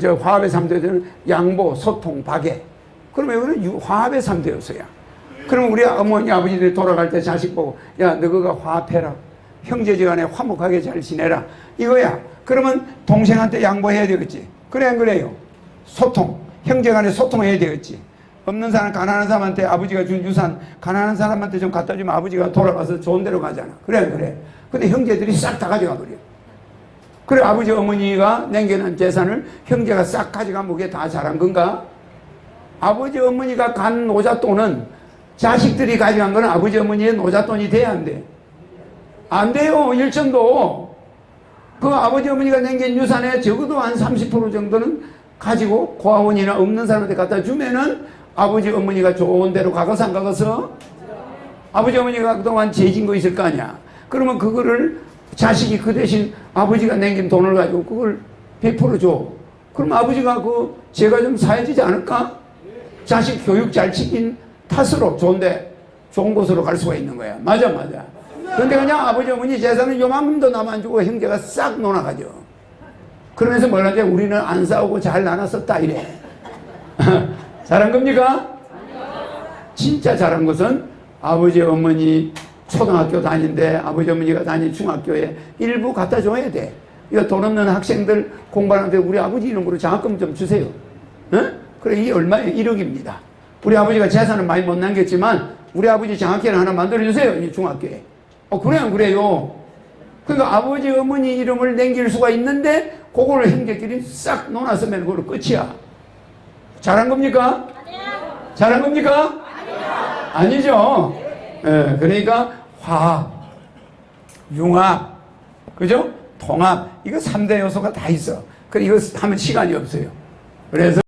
저 화합의 3대들은 양보, 소통, 박애. 그러면 이거는 유- 화합의 3대 요소야. 그러면 우리 어머니, 아버지들이 돌아갈 때 자식 보고, 야, 너가 화합해라. 형제지 간에 화목하게 잘 지내라. 이거야. 그러면 동생한테 양보해야 되겠지. 그래, 안 그래요? 소통. 형제 간에 소통해야 되겠지. 없는 사람, 가난한 사람한테 아버지가 준 유산, 가난한 사람한테 좀 갖다 주면 아버지가 돌아가서 좋은 데로 가잖아. 그래, 안 그래? 근데 형제들이 싹 다 가져가 버려. 그래 아버지 어머니가 남겨놓은 재산을 형제가 싹 가져가면 그게 다 잘한 건가? 아버지 어머니가 간 노잣돈은 자식들이 가져간 거는 아버지 어머니의 노잣돈이 돼야 안 돼? 안 돼요 일천도 그 아버지 어머니가 남긴 유산의 적어도 한 30% 정도는 가지고 고아원이나 없는 사람한테 갖다 주면은 아버지 어머니가 좋은 데로 가고서 안 가고서 아버지 어머니가 그동안 죄진 거 있을 거 아니야. 그러면 그거를 자식이 그 대신 아버지가 남긴 돈을 가지고 그걸 100% 줘. 그럼 아버지가 그 죄가 좀 사해지지 않을까? 자식 교육 잘 시킨 탓으로 좋은데 좋은 곳으로 갈 수가 있는 거야. 맞아, 맞아. 그런데 그냥 아버지 어머니 재산은 요만큼도 남안 주고 형제가 싹 논아가죠. 그러면서 뭐라 하지? 우리는 안 싸우고 잘 나눴었다 이래. 잘한 겁니까? 진짜 잘한 것은 아버지 어머니 초등학교 다닌데 아버지 어머니가 다닌 중학교에 일부 갖다 줘야 돼. 이거 돈 없는 학생들 공부하는데 우리 아버지 이름으로 장학금 좀 주세요. 어? 그래 이게 얼마예요? 1억입니다. 우리 아버지가 재산은 많이 못 남겼지만 우리 아버지 장학회를 하나 만들어 주세요. 이 중학교에. 어 그래 안 그래요? 그러니까 아버지 어머니 이름을 남길 수가 있는데 그거를 형제끼리 싹 논았으면 그걸로 끝이야. 잘한 겁니까? 잘한 겁니까? 아니죠. 예, 그러니까 화합, 융합, 그죠? 통합, 이거 3대 요소가 다 있어. 그 이거 하면 시간이 없어요. 그래서